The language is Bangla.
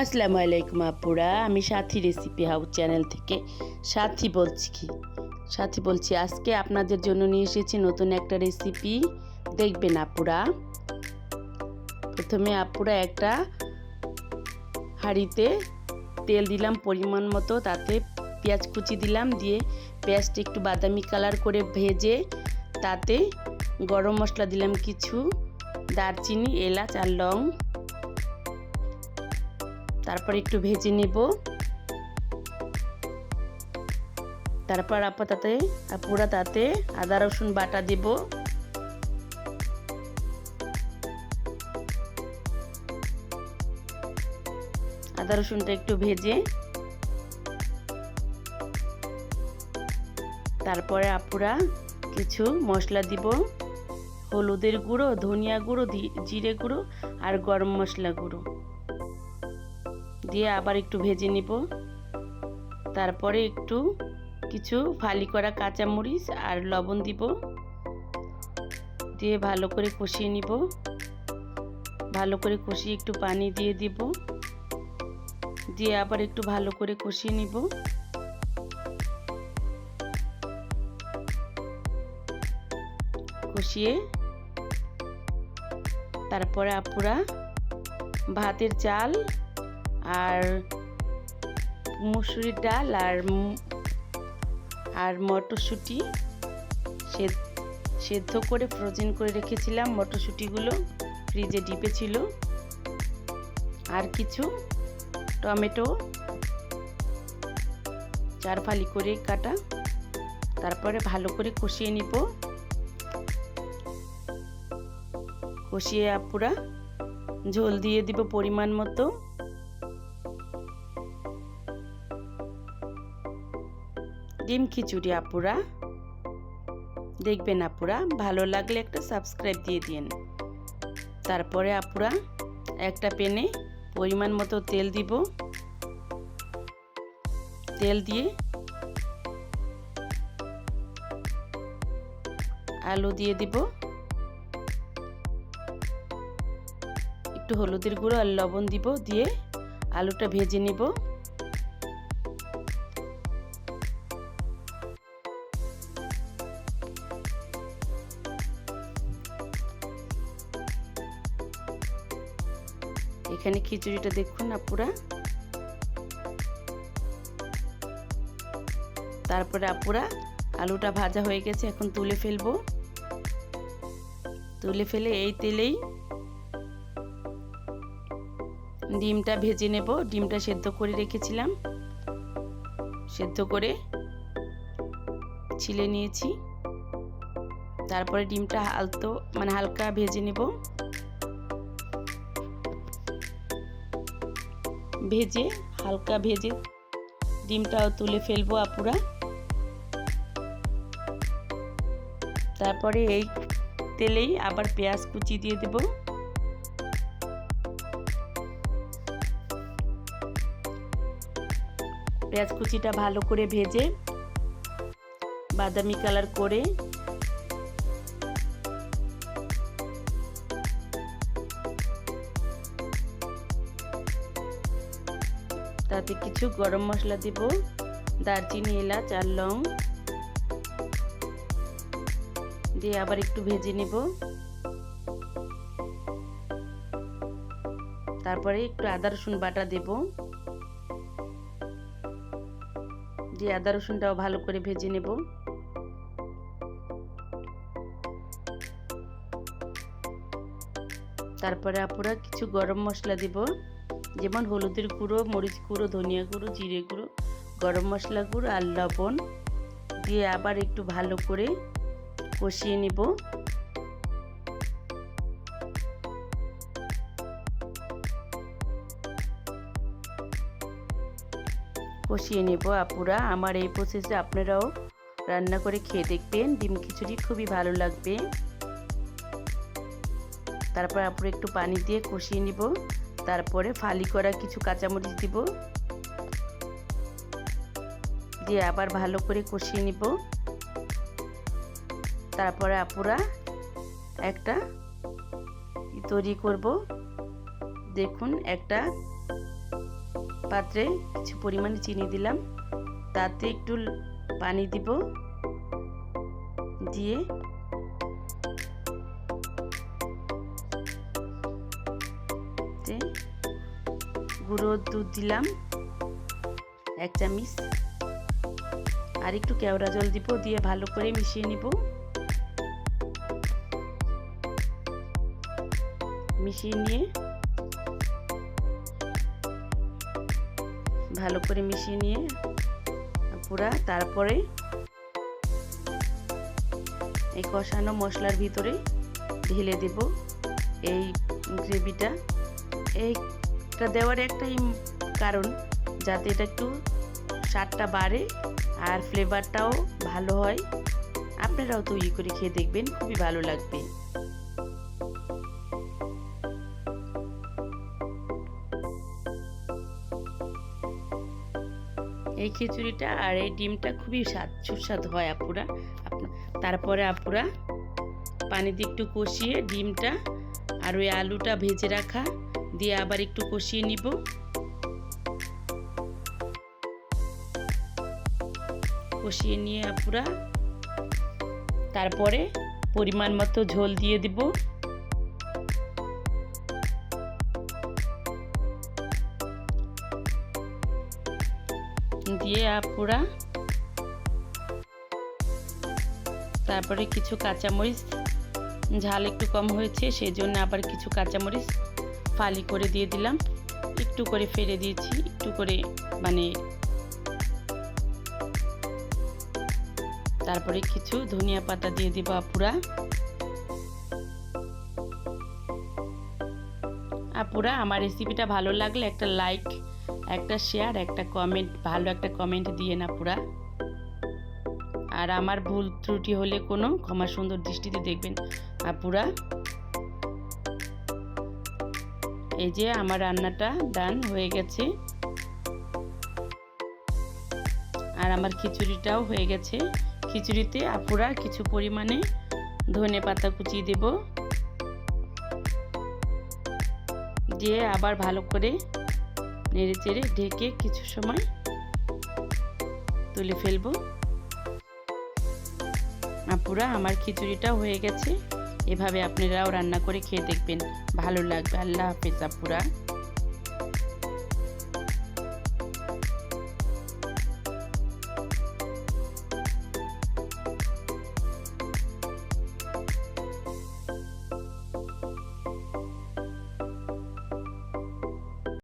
আসসালামু আলাইকুম আপুরা, আমি সাথী রেসিপি হাউস চ্যানেল থেকে সাথী বলছি কি? সাথী বলছি, আজকে আপনাদের জন্য নিয়ে এসেছি নতুন একটা রেসিপি। দেখবেন আপুরা। প্রথমে আপুরা একটা হাঁড়িতে তেল দিলাম পরিমাণ মতো, তাতে পেঁয়াজ কুচি দিলাম, দিয়ে পেঁয়াজটা একটু বাদামি কালার করে ভেজে, তাতে গরম মশলা দিলাম কিছু, দারচিনি, এলাচ আর লং তারপর একটু ভেজে নেব। তারপর আপা তাতে তাতে আদা, রসুন বাটা দেব। আদা, রসুনটা একটু ভেজে। তারপরে আপুরা কিছু মশলা দিব। হলুদের গুঁড়ো, ধনিয়া গুঁড়ো জিরে গুঁড়ো আর গরম মশলা গুঁড়ো। দিয়ে আবার একটু ভেজে নিব। তারপরে একটু কিছু ফালি করা কাঁচামরিচ আর লবণ দিব। দিয়ে ভালো করে কষিয়ে নিব। ভালো করে কষিয়ে একটু পানি দিয়ে দিব। দিয়ে আবার একটু ভালো করে কষিয়ে নিব। কষিয়ে তারপরে আপুরা ভাতের চাল আর মুসুরির ডাল আর আর মটরশুঁটি সেদ্ধ করে ফ্রোজেন করে রেখেছিলাম। মটরশুঁটিগুলো ফ্রিজে ডিপে ছিল। আর কিছু টমেটো চার ফালি করে কাটা। তারপরে ভালো করে কষিয়ে নিব। কষিয়ে আপুরা ঝোল দিয়ে দিব পরিমাণ মতো। ডিম খিচুড়ি আপুরা। দেখবেন আপুরা, ভালো লাগলে একটা সাবস্ক্রাইব দিয়ে দিন তারপরে আপুরা, একটা পেনে পরিমাণ মতো তেল দিব। তেল দিয়ে আলু দিয়ে দিব। একটু হলুদের গুঁড়ো আর লবণ দিব দিয়ে আলুটা ভেজে নিব। এখানে খিচুড়িটা দেখুন আপুরা। তারপরে আপুরা, আলুটা ভাজা হয়ে গেছে, এখন তুলে ফেলব। তুলে ফেলে এই তেলেই ডিমটা ভেজে নেব। ডিমটা সেদ্ধ করে রেখেছিলাম। সেদ্ধ করে ছিলে নিয়েছি। তারপরে ডিমটা আলতো মানে হালকা ভেজে নেব। ভেজে, হালকা ভেজে ডিমটাও তুলে ফেলব আপুরা। তারপরে এই তেলেই আবার পেঁয়াজ কুচি দিয়ে দেব। পেঁয়াজ কুচিটা ভালো করে ভেজে বাদামি কালার করে তাতে কিছু গরম মশলা দেব, দারচিনি, এলাচ, আর লং। দিয়ে আবার একটু ভেজে নেব। তারপরে একটু আদা, রসুন বাটা দেব। দিয়ে আদা, রসুনটাও ভালো করে ভেজে নেব। তারপরে আপুরা কিছু গরম মশলা দিব। যেমন হলুদের গুঁড়ো, মরিচ গুঁড়ো, ধনিয়া গুঁড়ো, জিরে গুঁড়ো, গরম মশলা গুঁড়ো আর লবণ দিয়ে আবার একটু ভালো করে কষিয়ে নিব। কষিয়ে নেব আপুরা। আমার এই প্রসেসে আপনারাও রান্না করে খেয়ে দেখবেন। ডিম খিচুড়ি খুবই ভালো লাগবে। তারপর আপুরা একটু পানি দিয়ে কষিয়ে নিব। তারপরে ফালি করা কিছু কাঁচামরিচ দিব। দিয়ে আবার ভালো করে কষিয়ে নিব। তারপরে আপুরা একটা তৈরি করব। দেখুন, একটা পাত্রে কিছু পরিমাণে চিনি দিলাম। তাতে একটু পানি দিব। দিয়ে গুঁড়ো দুধ দিলাম, এক চামচ। আর একটু কেওড়া জল দিব, দিয়ে ভালো করে মিশিয়ে নিব। মিশিয়ে নিয়ে ভালো করে মিশিয়ে নিয়ে পুরা, তারপরে এই কষানো মশলার ভিতরে ঢেলে দেব এই গ্রেভিটা। এইটা দেওয়ার একটাই কারণ, যাতে এটা একটু স্বাদটা বাড়ে আর ফ্লেভারটাও ভালো হয়। আপনারাও তৈরি করে খেয়ে দেখবেন, খুবই ভালো লাগবে। এই খিচুড়িটা আর এই ডিমটা খুবই স্বাদ, সুস্বাদু হয় আপুরা। তারপরে আপুরা পানি দিয়ে একটু কষিয়ে ডিমটা আর ওই আলুটা ভেজে রাখা দিয়ে আবার একটু কষিয়ে নিব। কষিয়ে নিয়ে আপুরা, তারপরে পরিমাণ মতো ঝোল দিয়ে দিব। দিয়ে আপুরা, তারপরে কিছু কাঁচামরিচ, ঝাল একটু কম হয়েছে সেই জন্য আবার কিছু কাঁচামরিচ ফালি করে দিয়ে দিলাম। একটু করে ফেলে দিয়েছি, একটু করে মানে তারপরে কিছু ধনিয়া পাতা দিয়ে দিব আপুরা। আপুরা, আমার রেসিপিটা ভালো লাগলে একটা লাইক একটা শেয়ার একটা কমেন্ট ভালো একটা কমেন্ট দিয়ে না পুরা আর আমার ভুল ত্রুটি হলে কোনো ক্ষমা সুন্দর দৃষ্টিতে দেখবেন আপুরা। এই যে আমার রান্নাটা ডান হয়ে গেছে। আর আমার খিচুড়িটাও হয়ে গেছে। খিচুড়িতে আপুরা কিছু পরিমাণে ধনে পাতা কুচিয়ে দেব। দিয়ে আবার ভালো করে নেড়ে চেড়ে ঢেকে কিছু সময় তুলে ফেলব। আপুরা, আমার খিচুড়িটাও হয়ে গেছে। এভাবে আপনারাও রান্না করে খেয়ে দেখবেন। ভালো লাগবে। আল্লাহ হাফেজ আপুরা।